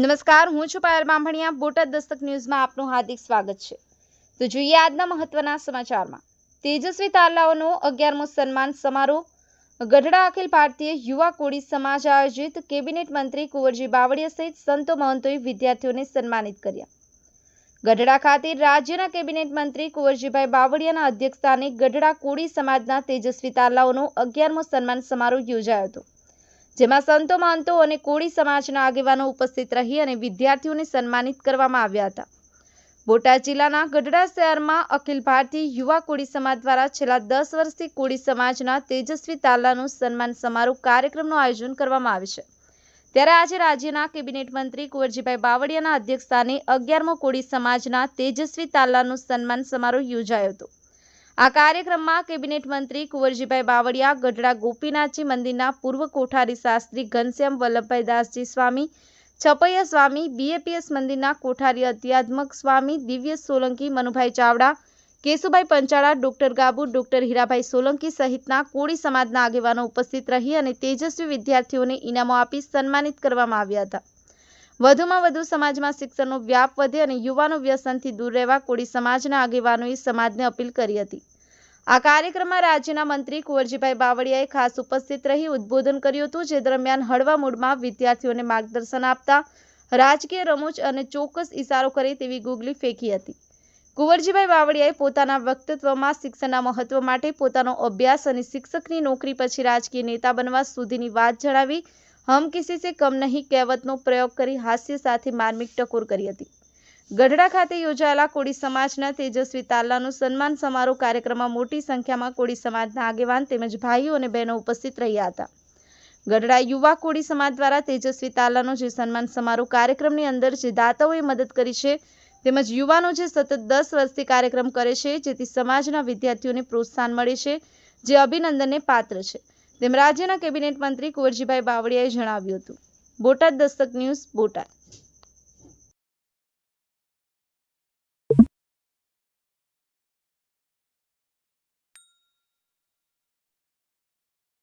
નમસ્કાર, હું છું પાયલ બામભણિયા બોટાદ દસ્તક ન્યૂઝમાં આપનું હાર્દિક સ્વાગત છે. તો જોઈએ આજના મહત્વના સમાચારમાં. તેજસ્વી તારલાઓનો અગિયારમો સન્માન સમારોહ. ગઢડા અખિલ ભારતીય યુવા કોળી સમાજ આયોજિત કેબિનેટ મંત્રી કુંવરજી બાવળિયા સહિત સંતો મહંતોએ વિદ્યાર્થીઓને સન્માનિત કર્યા. ગઢડા ખાતે રાજ્યના કેબિનેટ મંત્રી કુંવરજીભાઈ બાવળિયાના અધ્યક્ષસ્થાને ગઢડા કોળી સમાજના તેજસ્વી તારલાઓનો અગિયારમો સન્માન સમારોહ યોજાયો હતો. જેમાં સંતો, મહંતો અને કોળી સમાજના આગેવાનો ઉપસ્થિત રહી અને વિદ્યાર્થીઓને સન્માનિત કરવામાં આવ્યા હતા. બોટાદ જિલ્લાના ગઢડા શહેરમાં અખિલ ભારતીય યુવા કોળી સમાજ દ્વારા છેલ્લા દસ વર્ષથી કોળી સમાજના તેજસ્વી તાલાનું સન્માન સમારોહ કાર્યક્રમનું આયોજન કરવામાં આવે છે. ત્યારે આજે રાજ્યના કેબિનેટ મંત્રી કુંવરજીભાઈ બાવળિયાના અધ્યક્ષસ્થાને અગિયારમો કોળી સમાજના તેજસ્વી તાલાનું સન્માન સમારોહ યોજાયો હતો. આ કાર્યક્રમમાં કેબિનેટ મંત્રી કુંવરજીભાઈ બાવળિયા, ગઢડા ગોપીનાથજી મંદિરના પૂર્વ કોઠારી શાસ્ત્રી ઘનશ્યામ વલ્લભભાઈ દાસજી સ્વામી, છપૈયા સ્વામી, બીએપીએસ મંદિરના કોઠારી અધ્યાત્મક સ્વામી, દિવ્ય સોલંકી મનુભાઈ ચાવડા, કેશુભાઈ પંચાળા, ડોક્ટર ગાબુ, ડોક્ટર હીરાભાઈ સોલંકી સહિતના કોળી સમાજના આગેવાનો ઉપસ્થિત રહી અને તેજસ્વી વિદ્યાર્થીઓને ઇનામો આપી સન્માનિત કરવામાં આવ્યા હતા. વધુમાં વધુ સમાજમાં શિક્ષણનો વ્યાપ વધે અને યુવાનો વ્યસનથી દૂર રહેવા કોળી સમાજના આગેવાનોએ સમાજને અપીલ કરી હતી. આ કાર્યક્રમમાં રાજ્યના મંત્રી કુંવરજીભાઈ બાવળિયાએ ખાસ ઉપસ્થિત રહી ઉદ્બોધન કર્યું હતું, જે દરમિયાન હળવા મૂડમાં વિદ્યાર્થીઓને માર્ગદર્શન આપતા રાજકીય રમૂજ અને ચોક્કસ ઇશારો કરે તેવી ગુગલી ફેંકી હતી. કુંવરજીભાઈ બાવળિયાએ પોતાના વક્તવ્યમાં શિક્ષણના મહત્વ માટે પોતાનો અભ્યાસ અને શિક્ષકની નોકરી પછી રાજકીય નેતા બનવા સુધીની વાત જણાવી, હમ કિસી સે કમ નહીં કહેવતનો પ્રયોગ કરી હાસ્ય સાથે માર્મિક ટકોર કરી હતી. ગઢડા ખાતે યોજાયેલા કોળી સમાજના તેજસ્વી તાલાનું સન્માન સમારોહ કાર્યક્રમમાં મોટી સંખ્યામાં કોળી સમાજના આગેવાન તેમજ ભાઈઓ અને બહેનો ઉપસ્થિત રહ્યા હતા. ગઢડા યુવા કોળી સમાજ દ્વારા તેજસ્વી તાલાનો જે સન્માન સમારોહ કાર્યક્રમની અંદર જે દાતાઓએ મદદ કરી છે તેમજ યુવાનો જે સતત દસ વર્ષથી કાર્યક્રમ કરે છે, જેથી સમાજના વિદ્યાર્થીઓને પ્રોત્સાહન મળે છે, જે અભિનંદનને પાત્ર છે. તેમ રાજ્યના કેબિનેટ મંત્રી કુંવરજીભાઈ બાવળિયાએ જણાવ્યું હતું. બોટાદ દસ્તક ન્યૂઝ, બોટાદ.